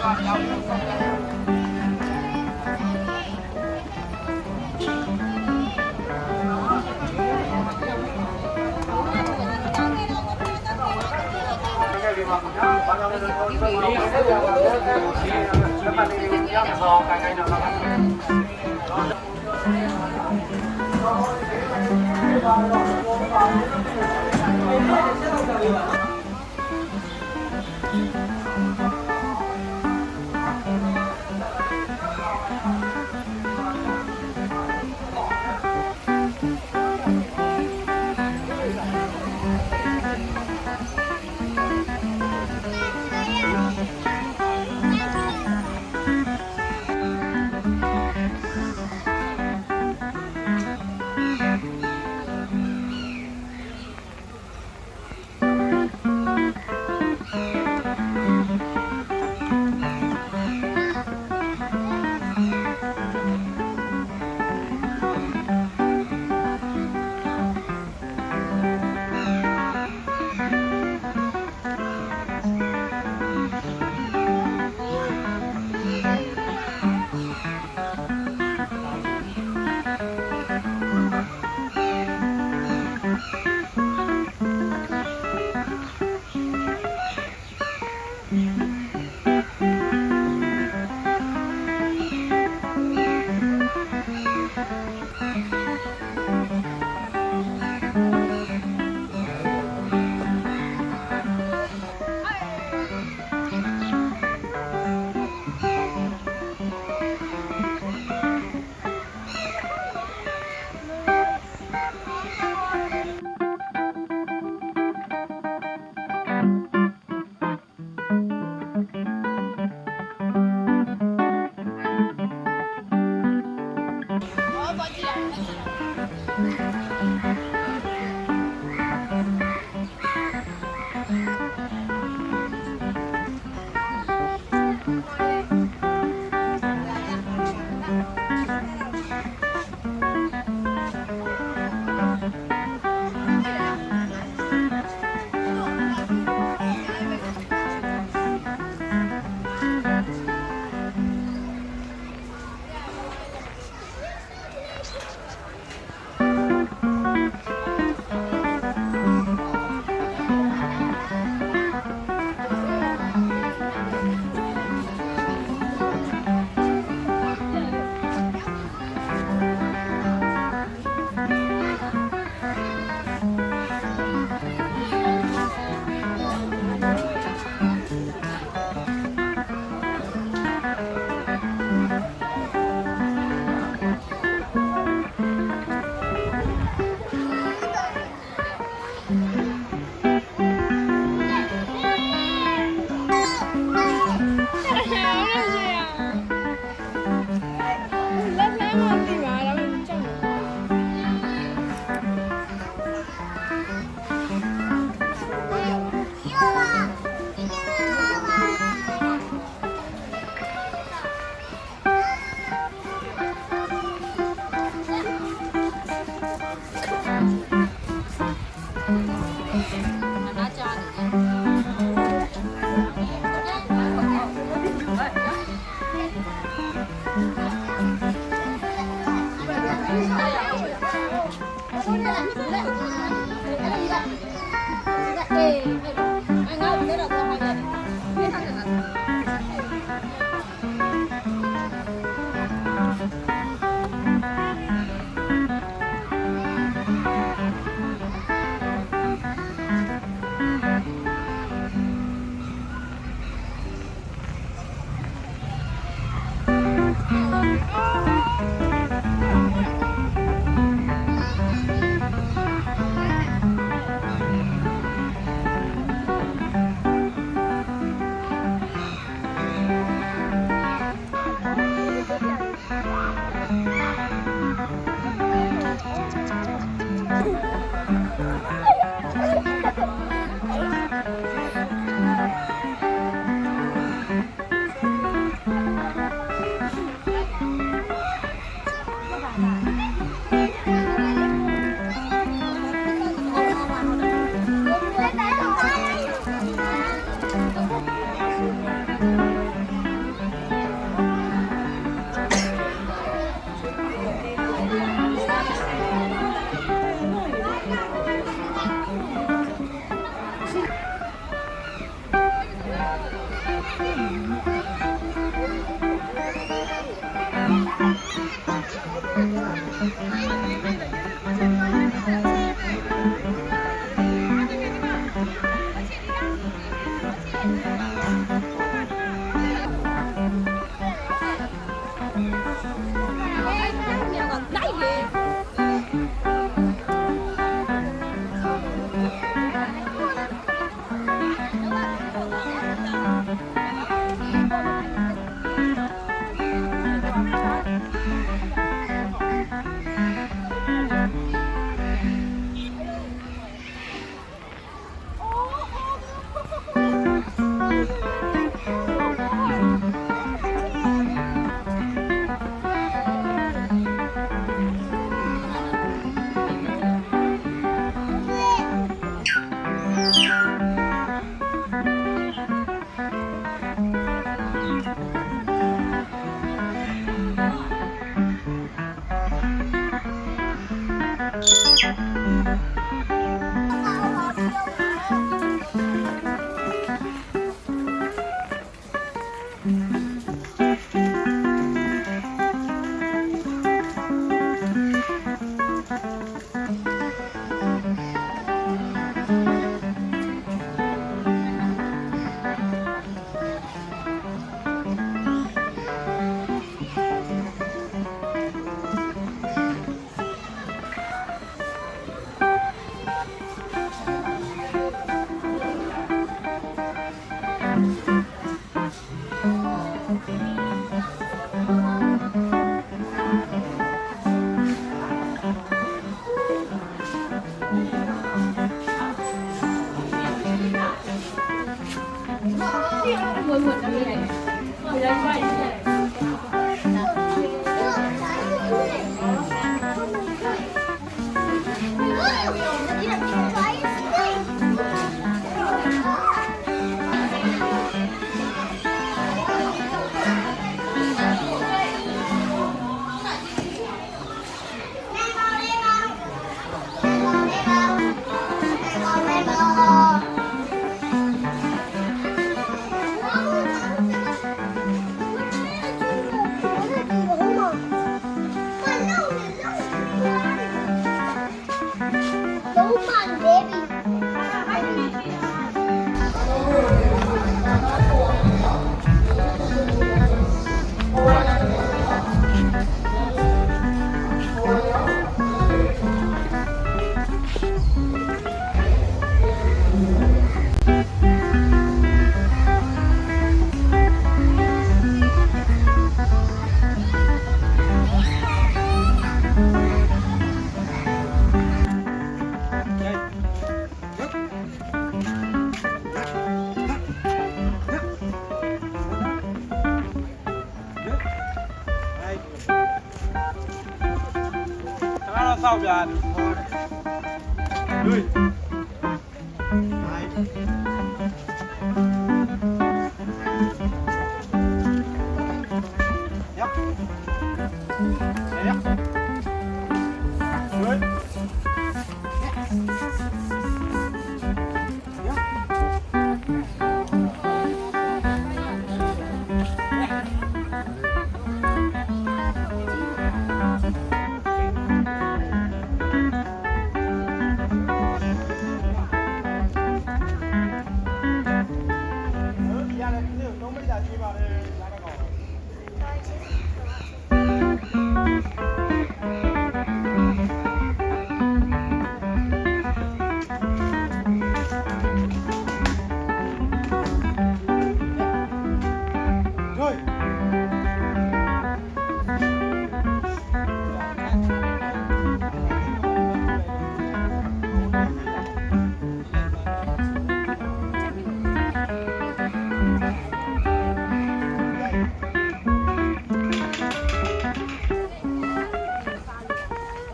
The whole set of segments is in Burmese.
က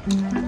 Mm-hmm.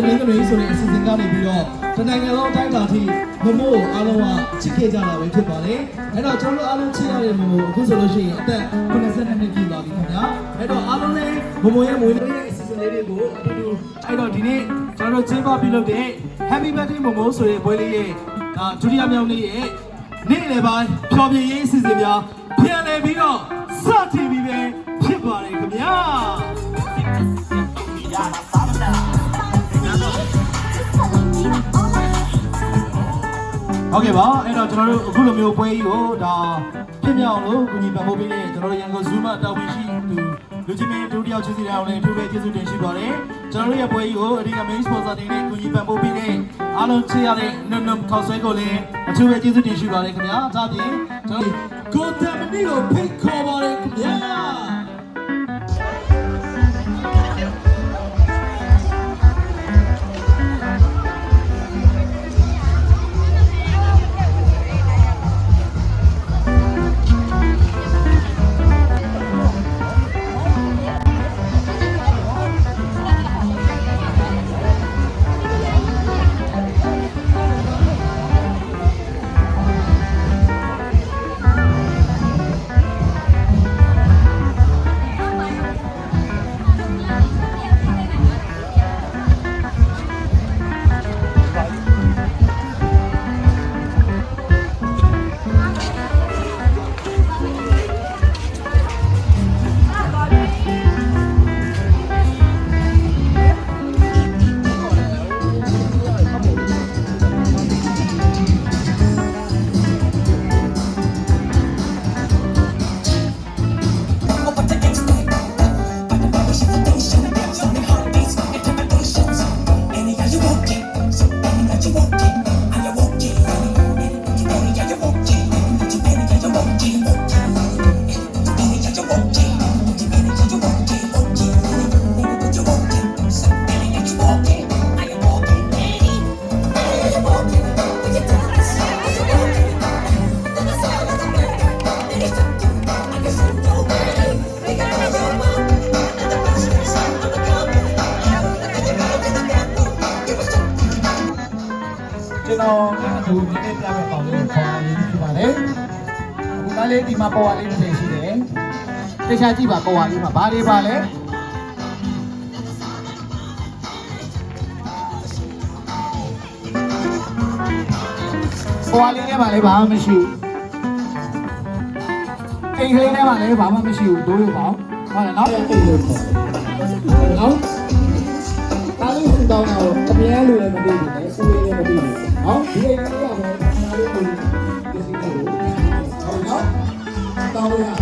တနင်္ဂနွေဆိုတဲ့အစီအစဉ်ကနေပြီးတော့တနိုင်ငံလုံးအတိုင်းအတာထိမမို့အားလုံးကချစ်ခဲ့ကြတာပဲဖြစ်ပါတယ်။အဲ့တော့ကျွန်တော်တို့အားလုံးချစ်ရတဲ့မမို့အခုဆိုလို့ရှိရင်အသက်82နှစ်ပြည့်သွားပြီခင်ဗျာ။အဲ့တော့အားလုံးလည်းမမိုရဲ့မွေးနေ့ရဲ့အစီအစဉ်လေးတွေကိုအတူတူအဲ့တော့ဒီနေ့ကျွန်တော်တို့ကျင်းပပြုလုပ်တဲ့ Happy Birthday မမိုဆိုတဲ့ပွဲလေးရဲ့ဒါဒုတိယမြောက်နေ့ရဲ့နေ့လယ်ပိုင်းဖြော်ပြရေးအစီအစဉ်များပြန်လည်ပြီးတော့စတင်ပြီးပဲဖြစ်ပါတယ်ခင်ဗျာ။ ဟုတ်ကဲ့ပါအဲ့တော့ကျွန်တော်တို့အခုလိုမျိုးပွဲကြီးကိုဒါဖြစ်မြောက်လို့ကုညီပံ့ပိုးပေးတဲ့ကျွန်တော်တို့ရန်ကုန် Zoom တာဝန်ရှိသူလူချင်းမင်းတို့တယောက်ချင်းစီတိုင်းလည်းအထူးပဲကျေးဇူးတင်ရှိပါတယ်ကျွန်တော်တို့ရဲ့ပွဲကြီးကိုအဓိက main sponsor တင်တဲ့ကုညီပံ့ပိုးပေးတဲ့အားလုံးချစ်ရတဲ့နုံနုံခေါက်ဆွဲကိုလည်းအထူးပဲကျေးဇူးတင်ရှိပါတယ်ခင်ဗျာဒါပြင်ကျွန်တော်ကိုတမ်မနီကိုဖိတ်ခေါ်ပါတယ်ခင်ဗျာ တော်အတူဒီနေ့ပြမဲ့ပေါင်းလေးခေါင်းလေးဖြစ်ပါတယ်အခုကလေးဒီမှာပေါ်ဝါလေးတစ်ထည်ရှိတယ်တခြားကြည့်ပါပေါ်ဝါလေးမှာဘာတွေပါလဲပေါ်ဝါလေးထဲမှာလည်းဘာမှမရှိဘူးအိမ်ကလေးထဲမှာလည်းဘာမှမရှိဘူးတို့လို့ပေါ့ဟုတ်တယ်နော်အိမ်လို့ပေါ့နော်ကားလေးစတောင်းတော့အမြဲလိုလည်းမသိဘူးလေစူးလေးလည်းမသိဘူး ဟောဒီအိမ်လေးကတော့ကားလေးကိုဒီစီကိုဟုတ်နော်တောင်းရအောင်ဟ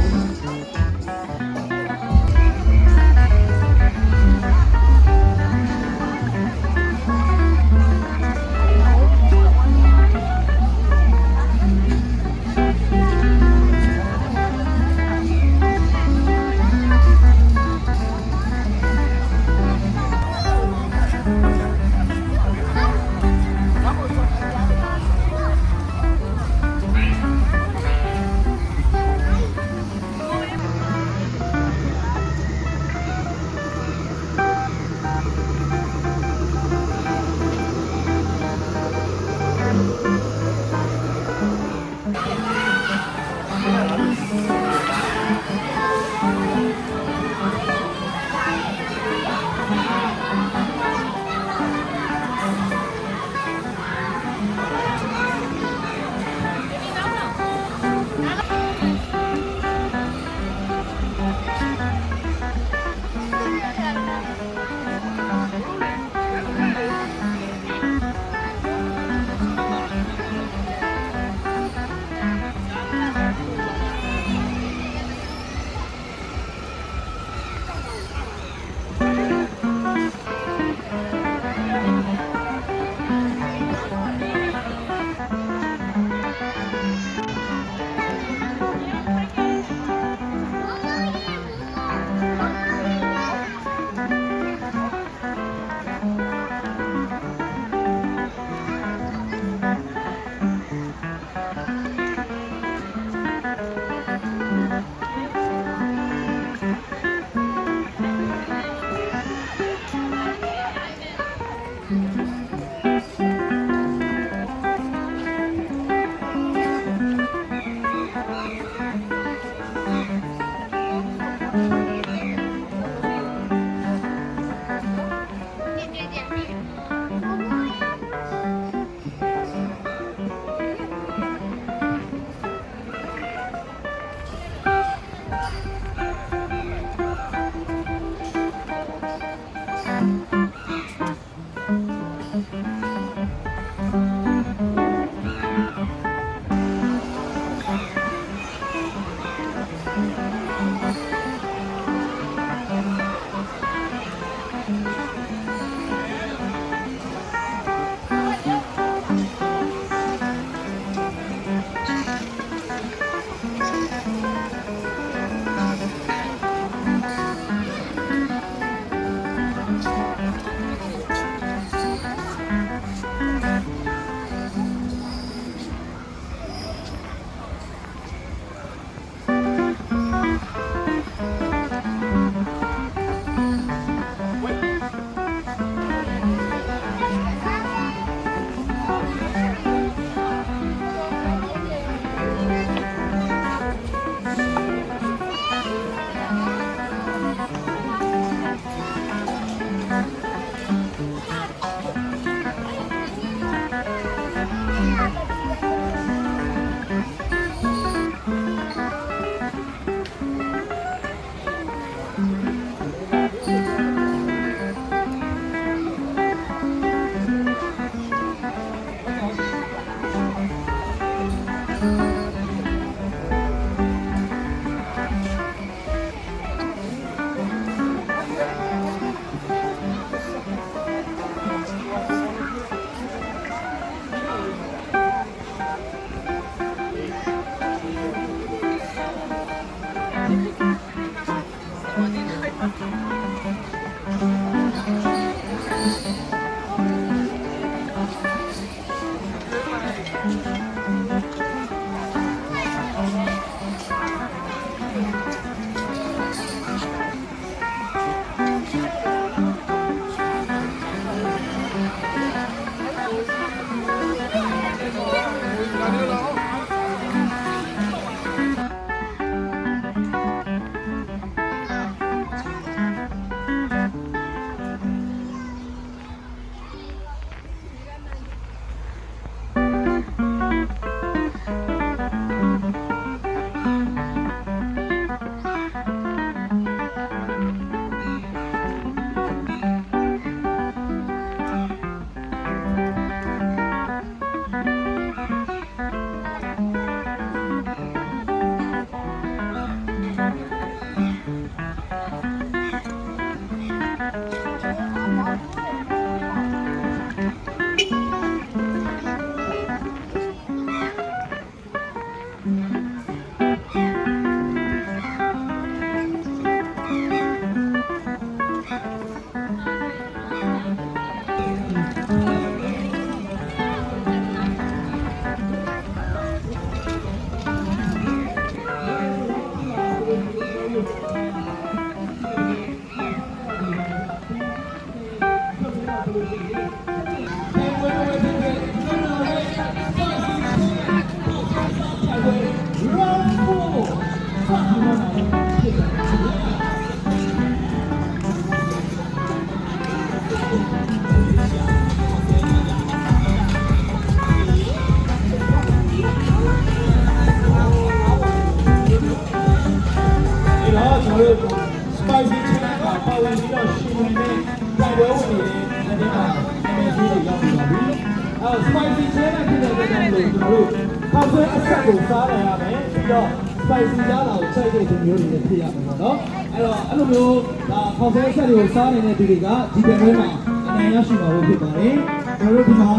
က်ဆွဲအဆက်ကိုစားရရမယ်ပြီးတော့ spicy ရတာကိုချိန်တဲ့ဒီမျိုးတွေနဲ့ဖြစ်ရမှာပေါ့နော်အဲ့တော့အဲ့လိုမျိုးဒါခောက်ဆွဲအဆက်တွေကိုစားနေတဲ့သူတွေကဒီပြန်ထဲမှာအနိုင်ရရှိမှာဖြစ်ပါတယ်ကျွန်တော်တို့ဒီမှာ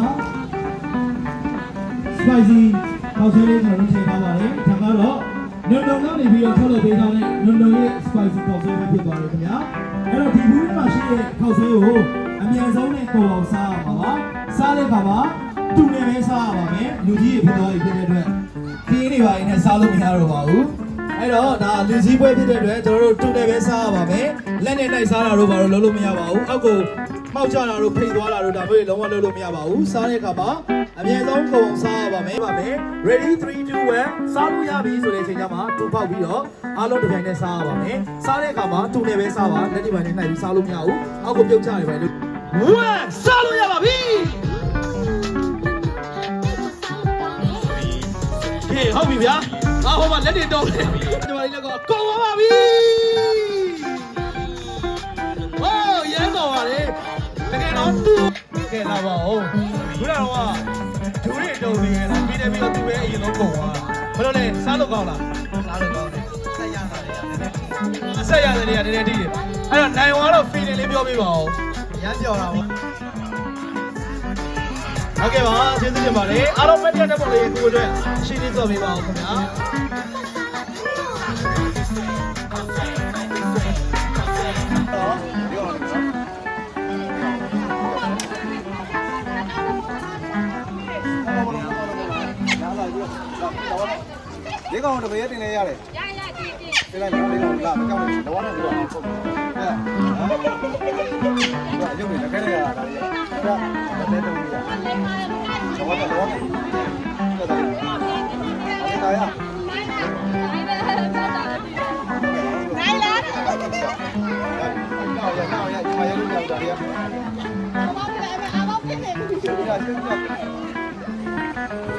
spicy ခောက်ဆွဲလေးကျွန်တော်တို့ထည့်ထားပါတယ်ဒါကတော့နုံနုံကနေပြီးတော့ထုတ်လုပ်ပေးထားတဲ့နုံနုံရဲ့ spicy ခောက်ဆွဲပဲဖြစ်ပါတယ်ခင်ဗျာအဲ့တော့ဒီဘူးထဲမှာရှိတဲ့ခောက်ဆွဲကိုအမြန်ဆုံးနဲ့ကိုအောင်စားရမှာပါစားတဲ့အခါမှာတူနေပဲစားရပါမယ်လူကြီးတွေဖြစ်သွားပြီဖြစ်တဲ့အတွက် ခင်းနေပါရင်လည်းစားလို့မရတော့ပါဘူးအဲ့တော့ဒါလူကြီးပွဲဖြစ်တဲ့အတွက်ကျွန်တော်တို့တူနေပဲစားရပါမယ်လက်နဲ့လိုက်စားတာတို့ဘာလို့လုပ်လို့မရပါဘူးအောက်ကိုမှောက်ကြတာတို့ဖိတ်သွားတာတို့ဒါမျိုးတွေလုံးဝလုပ်လို့မရပါဘူးစားတဲ့အခါမှာအမြန်ဆုံးကိုအောင်စားရပါမယ်ပါမယ် ready 3 2 1စားလို့ရပြီဆိုတဲ့အချိန်ကျမှတူပေါက်ပြီးတော့အားလုံးတစ်ပြိုင်တည်းစားရပါမယ်စားတဲ့အခါမှာတူနေပဲစားပါလက်ဒီပိုင်းနဲ့နှိုက်ပြီးစားလို့မရဘူးအောက်ကိုပြုတ်ချနေပဲလို့ဝမ်စားလို့ရပါပြီ ဟေးဟုတ်ပြီဗျာငါဟိုမှာလက်တွေတော့တယ်ဒီမှာလေးလည်းကောကောပါပါပြီဟေးရဲတော်ပါလေတကယ်တော့သူ့ကဲလာပါဦးခုနကတော့ဒူရီတုံနေလားပြီးတယ်ပြီးတော့သူပဲအရင်ဆုံးကုန်သွားဘယ်လိုလဲစားလို့ကောင်းလားစားလို့ကောင်းတယ်ဆက်ရတာလေဆက်ရတယ်လေနည်းနည်းတည်းအဲ့တော့နိုင်ဝါတော့ feeling လေးပြောပြပါဦးရမ်းကြော်တာပေါ့ ဟုတ်ကဲ့ပါကျေးဇူးတင်ပါတယ်အားလုံးပဲတက်တဲ့ပုံလေးကိုအတွက်ရှင်းလင်းသွားပေးပါဦးခင်ဗျာလေးကောင်တပည့်တင်နေရတယ်ရရကြည့်ကြည့်ပြလိုက်တော့လေးကောင်လာမကြောက်ဘူးတော့နဲ့တော့ဟုတ်ဟဲ့ဟာရုပ်နေလက်ခဲရတာဒါလေးဒါလက်တုံးကြီးတော့တော့တော့ဒါရနိုင်လားရရရရမရလို့ကြောက်တာ ရအ